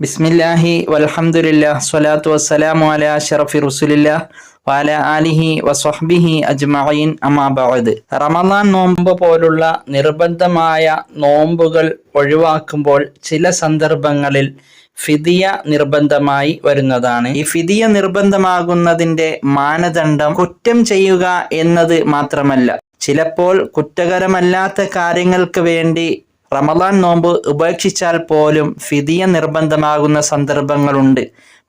ബിസ്മില്ലാഹി വൽഹംദുലില്ലാ സ്വലാത്തു വസ്സലാമു അല അഷറഫി റുസുലില്ലാ വാല ആലിഹി വസ്വഹ്ബിഹി അജ്മഈൻ അമാ ബഅദ്. റമദാൻ നോമ്പ് പോലുള്ള നിർബന്ധമായ നോമ്പുകൾ ഒഴിവാക്കുമ്പോൾ ചില സന്ദർഭങ്ങളിൽ ഫിദിയ നിർബന്ധമായി വരുന്നതാണ്. ഈ ഫിദിയ നിർബന്ധമാകുന്നതിന്റെ മാനദണ്ഡം കുറ്റം ചെയ്യുക എന്നത് മാത്രമല്ല. ചിലപ്പോൾ കുറ്റകരമല്ലാത്ത കാര്യങ്ങൾക്ക് വേണ്ടി റമദാൻ നോമ്പ് ഉപേക്ഷിച്ചാൽ പോലും ഫിതിയ നിർബന്ധമാകുന്ന സന്ദർഭങ്ങളുണ്ട്.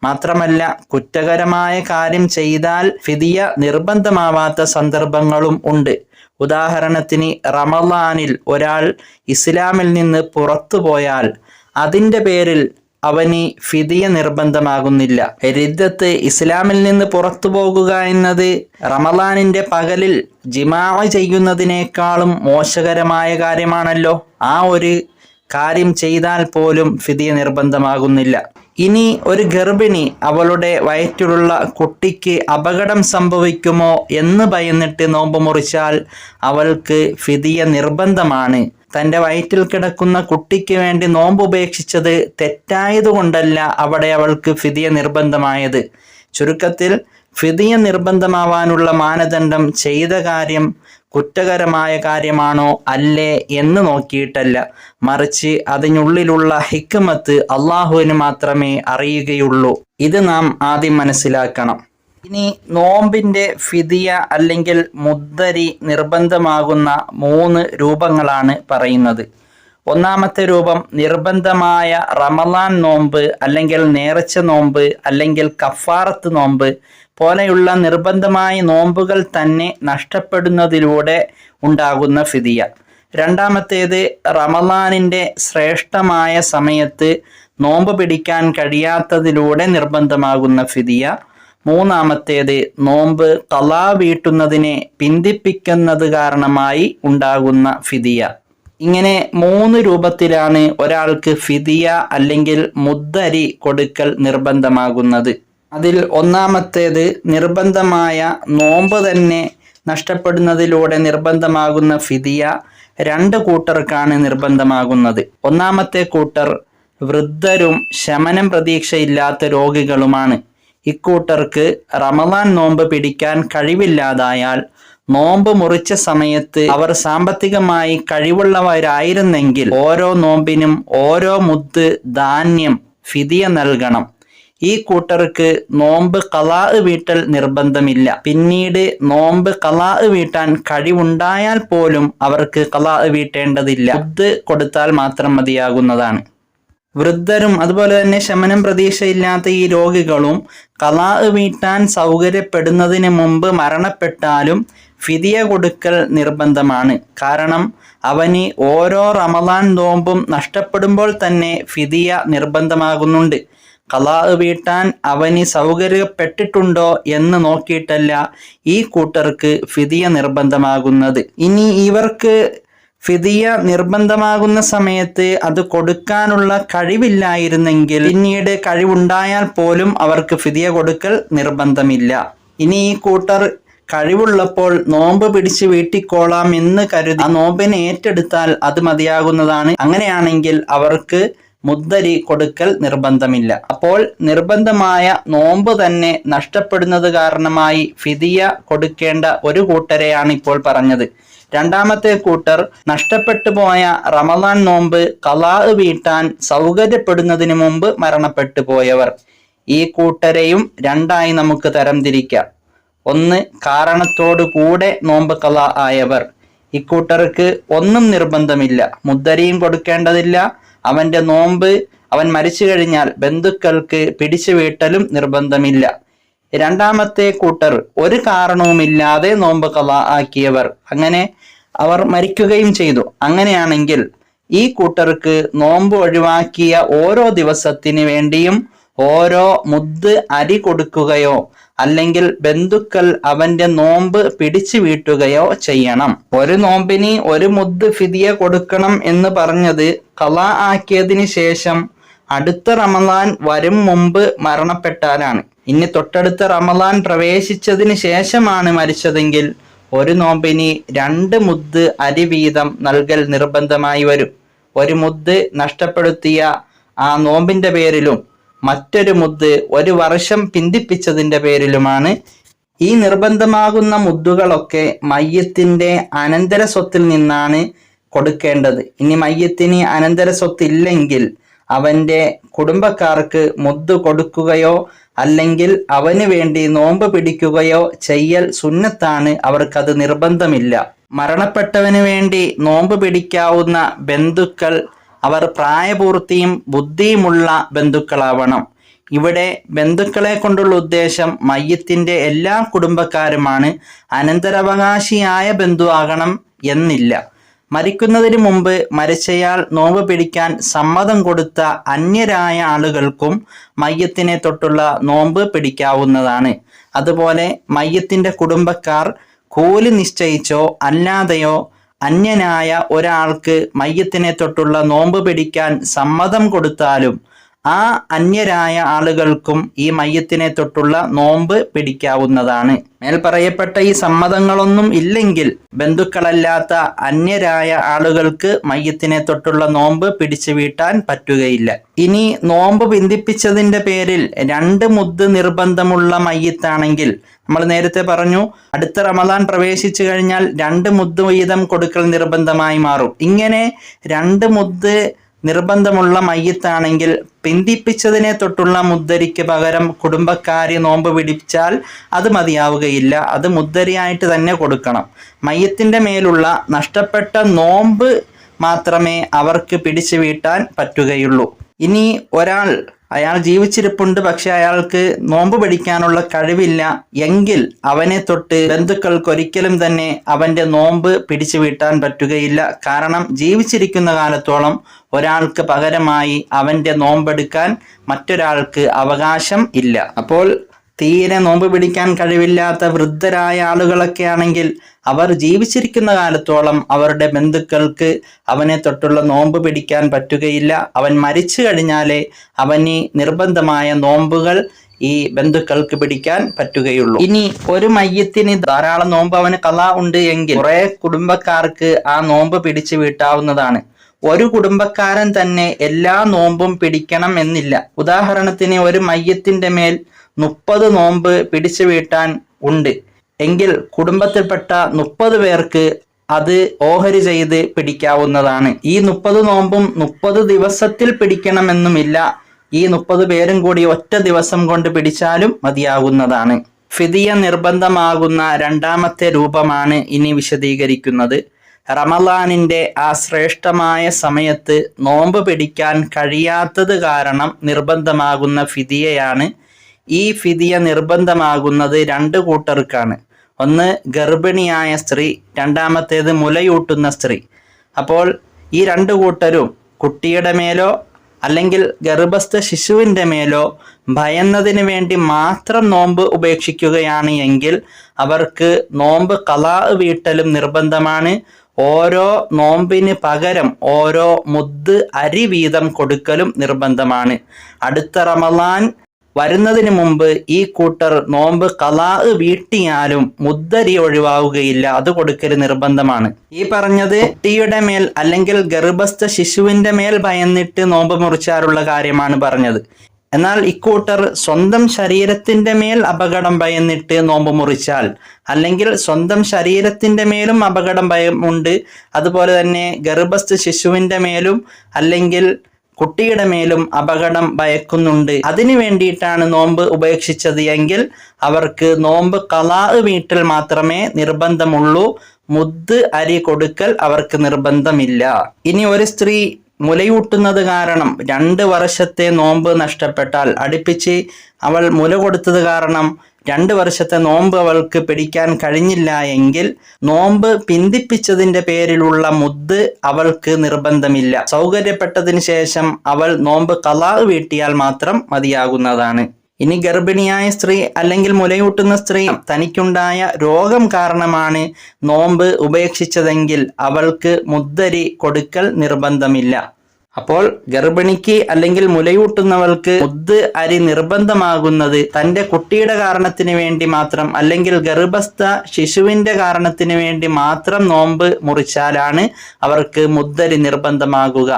മാത്രമല്ല കുറ്റകരമായ കാര്യം ചെയ്താൽ ഫിതിയ നിർബന്ധമാവാത്ത സന്ദർഭങ്ങളും ഉണ്ട്. ഉദാഹരണത്തിന് റമദാനിൽ ഒരാൾ ഇസ്ലാമിൽ നിന്ന് പുറത്തു പോയാൽ അതിന്റെ പേരിൽ അവന് ഫിതിയ നിർബന്ധമാകുന്നില്ല. രിദ്ദത്ത് ഇസ്ലാമിൽ നിന്ന് പുറത്തു പോകുക എന്നത് റമദാനിന്റെ പകലിൽ ജിമാ ചെയ്യുന്നതിനേക്കാളും മോശകരമായ കാര്യമാണല്ലോ. ആ ഒരു കാര്യം ചെയ്താൽ പോലും ഫിതിയ നിർബന്ധമാകുന്നില്ല. ഇനി ഒരു ഗർഭിണി അവളുടെ വയറ്റിലുള്ള കുട്ടിക്ക് അപകടം സംഭവിക്കുമോ എന്ന് ഭയന്നിട്ട് നോമ്പ് മുറിച്ചാൽ അവൾക്ക് ഫിതിയ നിർബന്ധമാണ്. തന്റെ വയറ്റിൽ കിടക്കുന്ന കുട്ടിക്ക് വേണ്ടി നോമ്പ് ഉപേക്ഷിച്ചത് തെറ്റായതുകൊണ്ടല്ല അവിടെ അവൾക്ക് ഫിതിയ നിർബന്ധമായത്. ചുരുക്കത്തിൽ ഫിതിയ നിർബന്ധമാവാനുള്ള മാനദണ്ഡം ചെയ്ത കാര്യം കുറ്റകരമായ കാര്യമാണോ അല്ലേ എന്ന് നോക്കിയിട്ടല്ല. മറിച്ച് അതിനുള്ളിലുള്ള ഹിക്കമത്ത് അള്ളാഹുവിന് മാത്രമേ അറിയുകയുള്ളൂ. ഇത് നാം ആദ്യം മനസ്സിലാക്കണം. ഇനി നോമ്പിന്റെ ഫിദിയ അല്ലെങ്കിൽ മുദ്ദരി നിർബന്ധമാകുന്ന മൂന്ന് രൂപങ്ങളാണ് പറയുന്നത്. ഒന്നാമത്തെ രൂപം നിർബന്ധമായ റമലാൻ നോമ്പ് അല്ലെങ്കിൽ നേർച്ച നോമ്പ് അല്ലെങ്കിൽ കഫാറത്ത് നോമ്പ് പോലെയുള്ള നിർബന്ധമായ നോമ്പുകൾ തന്നെ നഷ്ടപ്പെടുന്നതിലൂടെ ഉണ്ടാകുന്ന ഫിതിയ രണ്ടാമത്തേത് റമലാനിന്റെ ശ്രേഷ്ഠമായ സമയത്ത് നോമ്പ് പിടിക്കാൻ കഴിയാത്തതിലൂടെ നിർബന്ധമാകുന്ന ഫിതിയ മൂന്നാമത്തേത് നോമ്പ് കലാ വീട്ടുന്നതിനെ പിന്തിപ്പിക്കുന്നത് കാരണമായി ഉണ്ടാകുന്ന ഫിതിയ ഇങ്ങനെ മൂന്ന് രൂപത്തിലാണ് ഒരാൾക്ക് ഫിതിയ അല്ലെങ്കിൽ മുദ്ദരി കൊടുക്കൽ നിർബന്ധമാകുന്നത്. അതിൽ ഒന്നാമത്തേത് നിർബന്ധമായ നോമ്പ് തന്നെ നഷ്ടപ്പെടുന്നതിലൂടെ നിർബന്ധമാകുന്ന ഫിദിയ രണ്ട് കൂട്ടർക്കാണ് നിർബന്ധമാകുന്നത്. ഒന്നാമത്തെ കൂട്ടർ വൃദ്ധരും ശമനം പ്രതീക്ഷയില്ലാത്ത രോഗികളുമാണ്. ഇക്കൂട്ടർക്ക് റമദാൻ നോമ്പ് പിടിക്കാൻ കഴിവില്ലാതായാൽ നോമ്പ് മുറിച്ച സമയത്ത് അവർ സാമ്പത്തികമായി കഴിവുള്ളവരായിരുന്നെങ്കിൽ ഓരോ നോമ്പിനും ഓരോ മുത്ത് ധാന്യം ഫിതിയ നൽകണം. ഈ കൂട്ടർക്ക് നോമ്പ് കലാ വീട്ടൽ നിർബന്ധമില്ല. പിന്നീട് നോമ്പ് കലാ വീട്ടാൻ കഴിവുണ്ടായാൽ പോലും അവർക്ക് കലാ വീട്ടേണ്ടതില്ല. മുത്ത് കൊടുത്താൽ മാത്രം മതിയാകുന്നതാണ്. വൃദ്ധരും അതുപോലെ തന്നെ ശമനം പ്രതീക്ഷയില്ലാത്ത ഈ രോഗികളും കലാ വീട്ടാൻ സൗകര്യപ്പെടുന്നതിന് മുമ്പ് മരണപ്പെട്ടാലും ഫിതിയ കൊടുക്കൽ നിർബന്ധമാണ്. കാരണം അവന് ഓരോ റമദാൻ നോമ്പും നഷ്ടപ്പെടുമ്പോൾ തന്നെ ഫിതിയ നിർബന്ധമാകുന്നുണ്ട്. കലാ വീട്ടാൻ അവന് സൗകര്യപ്പെട്ടിട്ടുണ്ടോ എന്ന് നോക്കിയിട്ടല്ല ഈ കൂട്ടർക്ക് ഫിതിയ നിർബന്ധമാകുന്നത്. ഇനി ഇവർക്ക് ഫിതിയ നിർബന്ധമാകുന്ന സമയത്ത് അത് കൊടുക്കാനുള്ള കഴിവില്ലായിരുന്നെങ്കിൽ പിന്നീട് കഴിവുണ്ടായാൽ പോലും അവർക്ക് ഫിതിയ കൊടുക്കൽ നിർബന്ധമില്ല. ഇനി ഈ കൂട്ടർ കഴിവുള്ളപ്പോൾ നോമ്പ് പിടിച്ച് വീട്ടിക്കോളാം എന്ന് കരുതി ആ നോമ്പിനെ ഏറ്റെടുത്താൽ അത് മതിയാകുന്നതാണ്. അങ്ങനെയാണെങ്കിൽ അവർക്ക് മുദ്ദരി കൊടുക്കൽ നിർബന്ധമില്ല. അപ്പോൾ നിർബന്ധമായ നോമ്പ് തന്നെ നഷ്ടപ്പെടുന്നത് കാരണമായി ഫിദിയ കൊടുക്കേണ്ട ഒരു കൂട്ടരെയാണ് ഇപ്പോൾ പറഞ്ഞത്. രണ്ടാമത്തെ കൂട്ടർ നഷ്ടപ്പെട്ടു പോയ റമദാൻ നോമ്പ് കലാ വീട്ടാൻ സൗകര്യപ്പെടുന്നതിന് മുമ്പ് മരണപ്പെട്ടു പോയവർ. ഈ കൂട്ടരെയും രണ്ടായി നമുക്ക് തരംതിരിക്കാം. ഒന്ന് കാരണത്തോടു കൂടെ നോമ്പ് കല ആയവർ. ഇക്കൂട്ടർക്ക് ഒന്നും നിർബന്ധമില്ല. മുദ്ദരിയും കൊടുക്കേണ്ടതില്ല. അവന്റെ നോമ്പ് അവൻ മരിച്ചു കഴിഞ്ഞാൽ ബന്ധുക്കൾക്ക് പിടിച്ചു വീട്ടലും നിർബന്ധമില്ല. രണ്ടാമത്തെ കൂട്ടർ ഒരു കാരണവുമില്ലാതെ നോമ്പ് കല ആക്കിയവർ. അങ്ങനെ അവർ മരിക്കുകയും ചെയ്തു. അങ്ങനെയാണെങ്കിൽ ഈ കൂട്ടർക്ക് നോമ്പ് ഒഴിവാക്കിയ ഓരോ ദിവസത്തിന് വേണ്ടിയും ഓരോ മുദ്ദ് അരി കൊടുക്കുകയോ അല്ലെങ്കിൽ ബന്ധുക്കൾ അവന്റെ നോമ്പ് പിടിച്ചു വീട്ടുകയോ ചെയ്യണം. ഒരു നോമ്പിന് ഒരു മുദ് ഫിദിയ കൊടുക്കണം എന്ന് പറഞ്ഞത് കല ആക്കിയതിന് ശേഷം അടുത്ത റമദാൻ വരും മുമ്പ് മരണപ്പെട്ടാലാണ്. ഇനി തൊട്ടടുത്ത റമദാൻ പ്രവേശിച്ചതിന് ശേഷമാണ് മരിച്ചതെങ്കിൽ ഒരു നോമ്പിന് രണ്ട് മുദ് അരി വീതം നൽകൽ നിർബന്ധമായി വരും. ഒരു മുദ് നഷ്ടപ്പെടുത്തിയ ആ നോമ്പിന്റെ പേരിലും മറ്റൊരു മുദ്ദ് ഒരു വർഷം പിന്തിപ്പിച്ചതിന്റെ പേരിലുമാണ് ഈ നിർബന്ധമാകുന്ന മുദ്ദുകളൊക്കെ മയ്യത്തിന്റെ അനന്തര സ്വത്തിൽ നിന്നാണ് കൊടുക്കേണ്ടത്. ഇനി മയ്യത്തിന് അനന്തര സ്വത്തില്ലെങ്കിൽ അവന്റെ കുടുംബക്കാർക്ക് മുദ്ദു കൊടുക്കുകയോ അല്ലെങ്കിൽ അവന് വേണ്ടി നോമ്പ് പിടിക്കുകയോ ചെയ്യൽ സുന്നത്താണ് അവർക്കത് നിർബന്ധമില്ല. മരണപ്പെട്ടവന് വേണ്ടി നോമ്പ് പിടിക്കാവുന്ന ബന്ധുക്കൾ അവർ പ്രായപൂർത്തിയും ബുദ്ധിയുമുള്ള ബന്ധുക്കളാവണം. ഇവിടെ ബന്ധുക്കളെ കൊണ്ടുള്ള ഉദ്ദേശം മയ്യത്തിന്റെ എല്ലാ കുടുംബക്കാരുമാണ് അനന്തരാവകാശിയായ ബന്ധുവാകണം എന്നില്ല. മരിക്കുന്നതിന് മുമ്പ് മരിച്ചയാൾ നോമ്പ് പിടിക്കാൻ സമ്മതം കൊടുത്ത അന്യരായ ആളുകൾക്കും മയ്യത്തിനെ തൊട്ടുള്ള നോമ്പ് പിടിക്കാവുന്നതാണ്. അതുപോലെ മയ്യത്തിന്റെ കുടുംബക്കാർ കൂലി നിശ്ചയിച്ചോ അല്ലാതെയോ അന്യനായ ഒരാൾക്ക് മയ്യത്തിനെ തൊട്ടുള്ള നോമ്പ് പിടിക്കാൻ സമ്മതം കൊടുത്താലും ആ അന്യരായ ആളുകൾക്കും ഈ മയ്യത്തിനെ തൊട്ടുള്ള നോമ്പ് പിടിക്കാവുന്നതാണ്. മേൽ പറയപ്പെട്ട ഈ സമ്മതങ്ങളൊന്നും ഇല്ലെങ്കിൽ ബന്ധുക്കളല്ലാത്ത അന്യരായ ആളുകൾക്ക് മയ്യത്തിനെ തൊട്ടുള്ള നോമ്പ് പിടിച്ചു വീട്ടാൻ പറ്റുകയില്ല. ഇനി നോമ്പ് ബന്ധിപ്പിച്ചതിന്റെ പേരിൽ രണ്ട് മുദ് നിർബന്ധമുള്ള മയ്യത്താണെങ്കിൽ നമ്മൾ നേരത്തെ പറഞ്ഞു അടുത്ത റമദാൻ പ്രവേശിച്ചു കഴിഞ്ഞാൽ രണ്ട് മുദ് വീതം കൊടുക്കൽ നിർബന്ധമായി മാറും. ഇങ്ങനെ രണ്ട് മുദ്ദ് നിർബന്ധമുള്ള മയ്യത്താണെങ്കിൽ പിന്തിപ്പിച്ചതിനെ തൊട്ടുള്ള മുദ്ദരിക്ക് പകരം കുടുംബക്കാരി നോമ്പ് പിടിച്ചാൽ അത് മതിയാവുകയില്ല. അത് മുദ്ദരിയായിട്ട് തന്നെ കൊടുക്കണം. മയ്യത്തിന്റെ മേലുള്ള നഷ്ടപ്പെട്ട നോമ്പ് മാത്രമേ അവർക്ക് പിടിച്ചു വീട്ടാൻ പറ്റുകയുള്ളൂ. ഇനി ഒരാൾ അയാൾ ജീവിച്ചിരിപ്പുണ്ട് പക്ഷെ അയാൾക്ക് നോമ്പ് പിടിക്കാനുള്ള കഴിവില്ല. എങ്കിൽ അവനെ തൊട്ട് ബന്ധുക്കൾക്ക് ഒരിക്കലും തന്നെ അവന്റെ നോമ്പ് പിടിച്ചു വീട്ടാൻ പറ്റുകയില്ല. കാരണം ജീവിച്ചിരിക്കുന്ന കാലത്തോളം ഒരാൾക്ക് പകരമായി അവന്റെ നോമ്പെടുക്കാൻ മറ്റൊരാൾക്ക് അവകാശം ഇല്ല. അപ്പോൾ തീരെ നോമ്പ് പിടിക്കാൻ കഴിവില്ലാത്ത വൃദ്ധരായ ആളുകളൊക്കെ ആണെങ്കിൽ അവർ ജീവിച്ചിരിക്കുന്ന കാലത്തോളം അവരുടെ ബന്ധുക്കൾക്ക് അവനെ തൊട്ടുള്ള നോമ്പ് പിടിക്കാൻ പറ്റുകയില്ല. അവൻ മരിച്ചു കഴിഞ്ഞാലേ അവന് നിർബന്ധമായ നോമ്പുകൾ ഈ ബന്ധുക്കൾക്ക് പിടിക്കാൻ പറ്റുകയുള്ളൂ. ഇനി ഒരു മയ്യത്തിന് ധാരാളം നോമ്പ് അവന് കല ഉണ്ട് എങ്കിൽ കുറെ കുടുംബക്കാർക്ക് ആ നോമ്പ് പിടിച്ചു വീട്ടാവുന്നതാണ്. ഒരു കുടുംബക്കാരൻ തന്നെ എല്ലാ നോമ്പും പിടിക്കണം എന്നില്ല. ഉദാഹരണത്തിന് ഒരു മയ്യത്തിന്റെ മേൽ മുപ്പത് നോമ്പ് പിടിച്ചു വീട്ടാൻ ഉണ്ട്. എങ്കിൽ കുടുംബത്തിൽപ്പെട്ട മുപ്പത് പേർക്ക് അത് ഓഹരി ചെയ്ത് പിടിക്കാവുന്നതാണ്. ഈ മുപ്പത് നോമ്പും മുപ്പത് ദിവസത്തിൽ പിടിക്കണമെന്നുമില്ല. ഈ മുപ്പത് പേരും കൂടി ഒറ്റ ദിവസം കൊണ്ട് പിടിച്ചാലും മതിയാകുന്നതാണ്. ഫിദിയ നിർബന്ധമാകുന്ന രണ്ടാമത്തെ രൂപമാണ് ഇനി വിശദീകരിക്കുന്നത്. റമലാനിന്റെ ആ ശ്രേഷ്ഠമായ സമയത്ത് നോമ്പ് പിടിക്കാൻ കഴിയാത്തത് കാരണം നിർബന്ധമാകുന്ന ഫിദിയയാണ് ഈ ഫിദിയ നിർബന്ധമാകുന്നത് രണ്ട് കൂട്ടർക്കാണ്. ഒന്ന് ഗർഭിണിയായ സ്ത്രീ രണ്ടാമത്തേത് മുലയൂട്ടുന്ന സ്ത്രീ. അപ്പോൾ ഈ രണ്ട് കൂട്ടരും കുട്ടിയുടെ മേലോ അല്ലെങ്കിൽ ഗർഭസ്ഥ ശിശുവിന്റെ മേലോ ഭയന്നതിന് വേണ്ടി മാത്രം നോമ്പ് ഉപേക്ഷിക്കുകയാണ് എങ്കിൽ അവർക്ക് നോമ്പ് കലാ വീട്ടലും നിർബന്ധമാണ്. ഓരോ നോമ്പിന് പകരം ഓരോ മുദ് അരി വീതം കൊടുക്കലും നിർബന്ധമാണ്. അടുത്ത റമലാൻ വരുന്നതിന് മുമ്പ് ഈ കൂട്ടർ നോമ്പ് കലാ വീട്ടിയാലും മുദ്ദരി ഒഴിവാവുകയില്ല. അത് കൊടുക്കൽ നിർബന്ധമാണ്. ഈ പറഞ്ഞത് കുട്ടിയുടെ മേൽ അല്ലെങ്കിൽ ഗർഭസ്ഥ ശിശുവിന്റെ മേൽ ഭയന്നിട്ട് നോമ്പ് മുറിച്ചാറുള്ള കാര്യമാണ് പറഞ്ഞത്. എന്നാൽ ഇക്കൂട്ടർ സ്വന്തം ശരീരത്തിന്റെ മേൽ അപകടം ഭയന്നിട്ട് നോമ്പ് മുറിച്ചാൽ അല്ലെങ്കിൽ സ്വന്തം ശരീരത്തിന്റെ മേലും അപകടം ഭയമുണ്ട് അതുപോലെ തന്നെ ഗർഭസ്ഥ ശിശുവിന്റെ മേലും അല്ലെങ്കിൽ കുട്ടിയുടെ മേലും അപകടം ഭയക്കുന്നുണ്ട്. അതിനു വേണ്ടിയിട്ടാണ് നോമ്പ് ഉപേക്ഷിച്ചത് എങ്കിൽ അവർക്ക് നോമ്പ് കലാ വീട്ടിൽ മാത്രമേ നിർബന്ധമുള്ളൂ. മുദ്ദ് അരി കൊടുക്കൽ അവർക്ക് നിർബന്ധമില്ല. ഇനി ഒരു സ്ത്രീ മുലയൂട്ടുന്നത് കാരണം രണ്ട് വർഷത്തെ നോമ്പ് നഷ്ടപ്പെട്ടാൽ അടുപ്പിച്ച് അവൾ മുല കൊടുത്തത് കാരണം രണ്ട് വർഷത്തെ നോമ്പ് അവൾക്ക് പിടിക്കാൻ കഴിഞ്ഞില്ല എങ്കിൽ നോമ്പ് പിന്തിപ്പിച്ചതിന്റെ പേരിലുള്ള മുദ്ദ് അവൾക്ക് നിർബന്ധമില്ല. സൗകര്യപ്പെട്ടതിന് ശേഷം അവൾ നോമ്പ് കലാ വീട്ടിയാൽ മാത്രം മതിയാകുന്നതാണ്. ഇനി ഗർഭിണിയായ സ്ത്രീ അല്ലെങ്കിൽ മുലയൂട്ടുന്ന സ്ത്രീ തനിക്കുണ്ടായ രോഗം കാരണമാണ് നോമ്പ് ഉപേക്ഷിച്ചതെങ്കിൽ അവൾക്ക് മുദ്ദരി കൊടുക്കൽ നിർബന്ധമില്ല. അപ്പോൾ ഗർഭിണിക്ക് അല്ലെങ്കിൽ മുലയൂട്ടുന്നവൾക്ക് മുദ്ദ് അരി നിർബന്ധമാകുന്നത് തന്റെ കുട്ടിയുടെ കാരണത്തിന് വേണ്ടി മാത്രം അല്ലെങ്കിൽ ഗർഭസ്ഥ ശിശുവിന്റെ കാരണത്തിന് വേണ്ടി മാത്രം നോമ്പ് മുറിച്ചാലാണ് അവർക്ക് മുദ്ദരി നിർബന്ധമാകുക.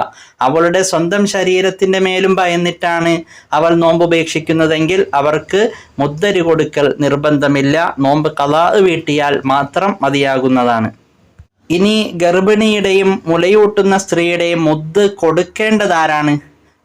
അവളുടെ സ്വന്തം ശരീരത്തിന്റെ മേലും ഭയന്നിട്ടാണ് അവൾ നോമ്പ് ഉപേക്ഷിക്കുന്നതെങ്കിൽ അവർക്ക് മുദ്ദരി കൊടുക്കൽ നിർബന്ധമില്ല. നോമ്പ് കലാ വീട്ടിയാൽ മാത്രം മതിയാകുന്നതാണ്. ഇനി ഗർഭിണിയുടെയും മുലയൂട്ടുന്ന സ്ത്രീയുടെയും മുദ്ദ് കൊടുക്കേണ്ടതാരാണ്?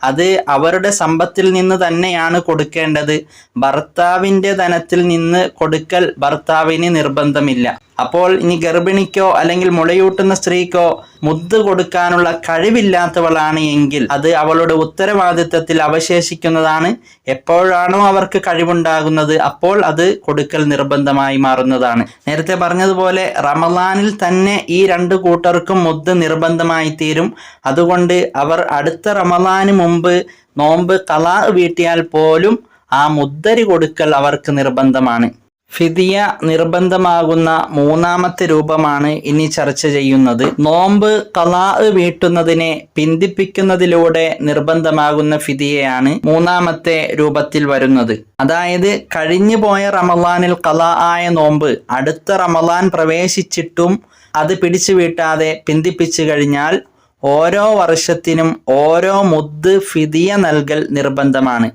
അത് അവരുടെ സമ്പത്തിൽ നിന്ന് തന്നെയാണ് കൊടുക്കേണ്ടത്. ഭർത്താവിന്റെ ധനത്തിൽ നിന്ന് കൊടുക്കൽ ഭർത്താവിന് നിർബന്ധമില്ല. അപ്പോൾ ഇനി ഗർഭിണിക്കോ അല്ലെങ്കിൽ മുളയൂട്ടുന്ന സ്ത്രീക്കോ മുത്ത് കൊടുക്കാനുള്ള കഴിവില്ലാത്തവളാണ് എങ്കിൽ അത് അവളുടെ ഉത്തരവാദിത്തത്തിൽ അവശേഷിക്കുന്നതാണ്. എപ്പോഴാണോ അവർക്ക് കഴിവുണ്ടാകുന്നത് അപ്പോൾ അത് കൊടുക്കൽ നിർബന്ധമായി മാറുന്നതാണ്. നേരത്തെ പറഞ്ഞതുപോലെ റമദാനിൽ തന്നെ ഈ രണ്ട് കൂട്ടർക്കും മുത്ത് നിർബന്ധമായി തീരും. അതുകൊണ്ട് അവർ അടുത്ത റമദാന് മുമ്പ് നോമ്പ് കലാ വീട്ടിയാൽ പോലും ആ മുദ്ദരി കൊടുക്കൽ അവർക്ക് നിർബന്ധമാണ്. ഫിദിയ നിർബന്ധമാകുന്ന മൂന്നാമത്തെ രൂപമാണ് ഇനി ചർച്ച ചെയ്യുന്നത്. നോമ്പ് കലാ വീട്ടുന്നതിനെ പിന്തിപ്പിക്കുന്നതിലൂടെ നിർബന്ധമാകുന്ന ഫിദിയയാണ് മൂന്നാമത്തെ രൂപത്തിൽ വരുന്നത്. അതായത് കഴിഞ്ഞു പോയ റമലാനിൽ കലാ ആയ നോമ്പ് അടുത്ത റമലാൻ പ്രവേശിച്ചിട്ടും അത് പിടിച്ചു വീട്ടാതെ പിന്തിപ്പിച്ചു കഴിഞ്ഞാൽ ഓരോ വർഷത്തിനും ഓരോ മുദ് ഫിദിയ നൽകൽ നിർബന്ധമാണ്.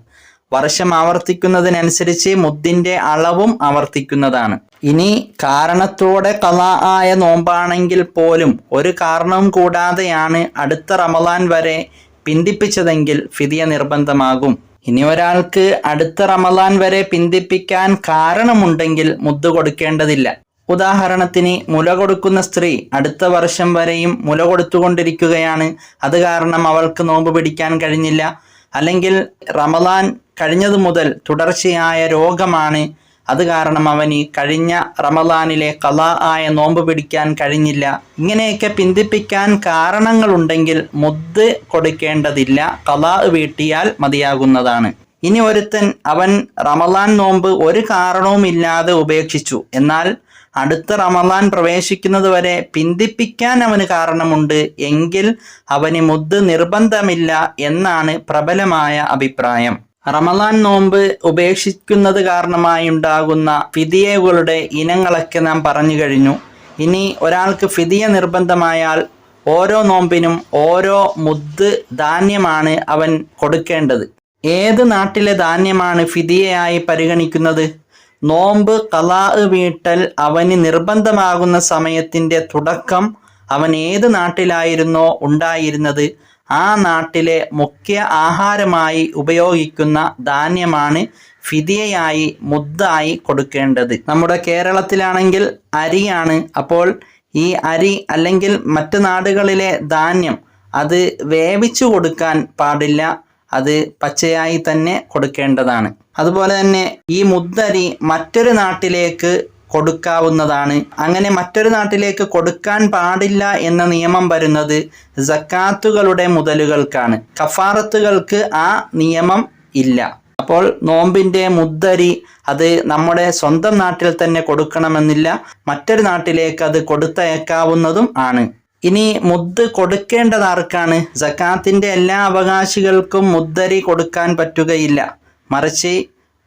വർഷം ആവർത്തിക്കുന്നതിനനുസരിച്ച് മുദ്ദിന്റെ അളവും ആവർത്തിക്കുന്നതാണ്. ഇനി കാരണത്തോടെ കല ആയ നോമ്പാണെങ്കിൽ പോലും ഒരു കാരണവും കൂടാതെയാണ് അടുത്ത റമദാൻ വരെ പിന്തിപ്പിച്ചതെങ്കിൽ ഫിദിയ നിർബന്ധമാകും. ഇനി ഒരാൾക്ക് അടുത്ത റമദാൻ വരെ പിന്തിപ്പിക്കാൻ കാരണമുണ്ടെങ്കിൽ മുദ്ദ് കൊടുക്കേണ്ടതില്ല. ഉദാഹരണത്തിന് മുല കൊടുക്കുന്ന സ്ത്രീ അടുത്ത വർഷം വരെയും മുല കൊടുത്തുകൊണ്ടിരിക്കുകയാണ്. അത് കാരണം അവൾക്ക് നോമ്പ് പിടിക്കാൻ കഴിഞ്ഞില്ല. അല്ലെങ്കിൽ റമദാൻ കഴിഞ്ഞതു മുതൽ തുടർച്ചയായ രോഗമാണ്. അത് കാരണം അവന് കഴിഞ്ഞ റമദാനിലെ കല ആയ നോമ്പ് പിടിക്കാൻ കഴിഞ്ഞില്ല. ഇങ്ങനെയൊക്കെ പിന്തിപ്പിക്കാൻ കാരണങ്ങളുണ്ടെങ്കിൽ മുദ്ദ് കൊടുക്കേണ്ടതില്ല. കല വീട്ടിയാൽ മതിയാകുന്നതാണ്. ഇനി ഒരുത്തൻ അവൻ റമദാൻ നോമ്പ് ഒരു കാരണവുമില്ലാതെ ഉപേക്ഷിച്ചു. എന്നാൽ അടുത്ത റമദാൻ പ്രവേശിക്കുന്നത് വരെ പിന്തിപ്പിക്കാൻ അവന് കാരണമുണ്ട്. എങ്കിൽ അവന് മുദ്ദ് നിർബന്ധമില്ല എന്നാണ് പ്രബലമായ അഭിപ്രായം. റമദാൻ നോമ്പ് ഉപേക്ഷിക്കുന്നത് കാരണമായി ഉണ്ടാകുന്ന ഫിദിയകളുടെ ഇനങ്ങളൊക്കെ നാം പറഞ്ഞു കഴിഞ്ഞു. ഇനി ഒരാൾക്ക് ഫിദിയ നിർബന്ധമായാൽ ഓരോ നോമ്പിനും ഓരോ മുദ് ധാന്യമാണ് അവൻ കൊടുക്കേണ്ടത്. ഏത് നാട്ടിലെ ധാന്യമാണ് ഫിദിയയായി പരിഗണിക്കുന്നത്? നോമ്പ് കലാ വീട്ടൽ അവന് നിർബന്ധമാകുന്ന സമയത്തിന്റെ തുടക്കം അവൻ ഏത് നാട്ടിലായിരുന്നോ ഉണ്ടായിരുന്നത്? ആ നാട്ടിലെ മുഖ്യ ആഹാരമായി ഉപയോഗിക്കുന്ന ധാന്യമാണ് ഫിതിയയായി മുദ്ദായി കൊടുക്കേണ്ടത്. നമ്മുടെ കേരളത്തിലാണെങ്കിൽ അരിയാണ്. അപ്പോൾ ഈ അരി അല്ലെങ്കിൽ മറ്റു നാടുകളിലെ ധാന്യം അത് വേവിച്ചു കൊടുക്കാൻ പാടില്ല. അത് പച്ചയായി തന്നെ കൊടുക്കേണ്ടതാണ്. അതുപോലെ തന്നെ ഈ മുദ്ദരി മറ്റൊരു നാട്ടിലേക്ക് കൊടുക്കാവുന്നതാണ്. അങ്ങനെ മറ്റൊരു നാട്ടിലേക്ക് കൊടുക്കാൻ പാടില്ല എന്ന നിയമം വരുന്നത് ജക്കാത്തുകളുടെ മുതലുകൾക്കാണ്. കഫാറത്തുകൾക്ക് ആ നിയമം ഇല്ല. അപ്പോൾ നോമ്പിന്റെ മുദ്ദരി അത് നമ്മുടെ സ്വന്തം നാട്ടിൽ തന്നെ കൊടുക്കണമെന്നില്ല. മറ്റൊരു നാട്ടിലേക്ക് അത് കൊടുത്തയക്കാവുന്നതും ആണ്. ഇനി മുദ്ദ് കൊടുക്കേണ്ടത് ആർക്കാണ്? ജക്കാത്തിന്റെ എല്ലാ അവകാശികൾക്കും മുദ്ദരി കൊടുക്കാൻ പറ്റുകയില്ല. മറിച്ച്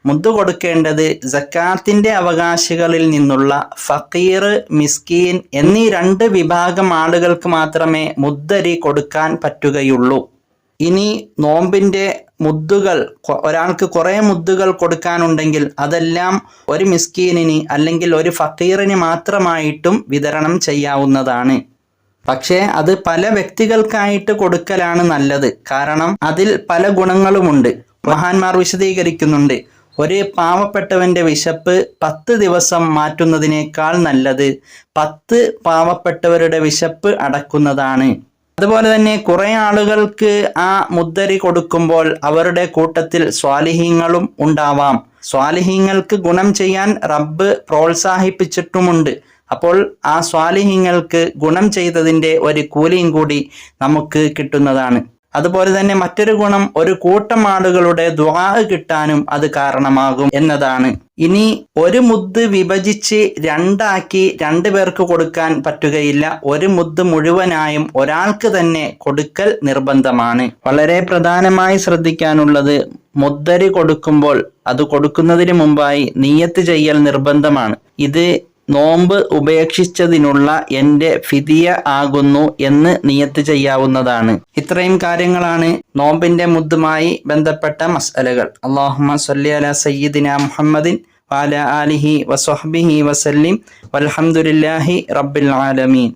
മുദ്ദ് കൊടുക്കേണ്ടത് ജക്കാത്തിന്റെ അവകാശികളിൽ നിന്നുള്ള ഫക്കീർ മിസ്കീൻ എന്നീ രണ്ട് വിഭാഗം ആളുകൾക്ക് മാത്രമേ മുദ്ദരി കൊടുക്കാൻ പറ്റുകയുള്ളൂ. ഇനി നോമ്പിന്റെ മുദ്ദുകൾ ഒരാൾക്ക് കുറേ മുദ്ദുകൾ കൊടുക്കാനുണ്ടെങ്കിൽ അതെല്ലാം ഒരു മിസ്കീനിന് അല്ലെങ്കിൽ ഒരു ഫക്കീറിന് മാത്രമായിട്ടും വിതരണം ചെയ്യാവുന്നതാണ്. പക്ഷേ അത് പല വ്യക്തികൾക്കായിട്ട് കൊടുക്കലാണ് നല്ലത്. കാരണം അതിൽ പല ഗുണങ്ങളുമുണ്ട്. മഹാന്മാർ വിശദീകരിക്കുന്നുണ്ട്. ഒരു പാവപ്പെട്ടവന്റെ വിശപ്പ് പത്ത് ദിവസം മാറ്റുന്നതിനേക്കാൾ നല്ലത് പത്ത് പാവപ്പെട്ടവരുടെ വിശപ്പ് അടക്കുന്നതാണ്. അതുപോലെ തന്നെ കുറേ ആളുകൾക്ക് ആ മുദ്ദരി കൊടുക്കുമ്പോൾ അവരുടെ കൂട്ടത്തിൽ സ്വാലിഹീങ്ങളും ഉണ്ടാവാം. സ്വാലിഹീങ്ങൾക്ക് ഗുണം ചെയ്യാൻ റബ്ബ് പ്രോത്സാഹിപ്പിച്ചിട്ടുമുണ്ട്. അപ്പോൾ ആ സ്വാലിഹീങ്ങൾക്ക് ഗുണം ചെയ്തതിന്റെ ഒരു കൂലിയും കൂടി നമുക്ക് കിട്ടുന്നതാണ്. അതുപോലെ തന്നെ മറ്റൊരു ഗുണം ഒരു കൂട്ടം ആളുകളുടെ ദ്വാ കിട്ടാനും അത് കാരണമാകും എന്നതാണ്. ഇനി ഒരു മുദ്ദ് വിഭജിച്ച് രണ്ടാക്കി രണ്ടു പേർക്ക് കൊടുക്കാൻ പറ്റുകയില്ല. ഒരു മുദ്ദ് മുഴുവനായും ഒരാൾക്ക് തന്നെ കൊടുക്കൽ നിർബന്ധമാണ്. വളരെ പ്രധാനമായി ശ്രദ്ധിക്കാനുള്ളത് മുദ്ദരി കൊടുക്കുമ്പോൾ അത് കൊടുക്കുന്നതിന് മുമ്പായി നീയത്ത് ചെയ്യൽ നിർബന്ധമാണ്. ഇത് നോമ്പ് ഉപേക്ഷിച്ചതിനുള്ള എന്റെ ഫിതിയ ആകുന്നു എന്ന് നിയത്ത് ചെയ്യാവുന്നതാണ്. ഇത്രയും കാര്യങ്ങളാണ് നോമ്പിന്റെ മുദ്ദുമായി ബന്ധപ്പെട്ട മസലകൾ അള്ളാഹുമ സല്ലി അല സയ്യിദിന മുഹമ്മദിൻ വാല ആലിഹി വസ്വഹ്ബിഹി വസല്ലിം. വലഹമുല്ലാഹി റബ്ബിൽ ആലമീൻ.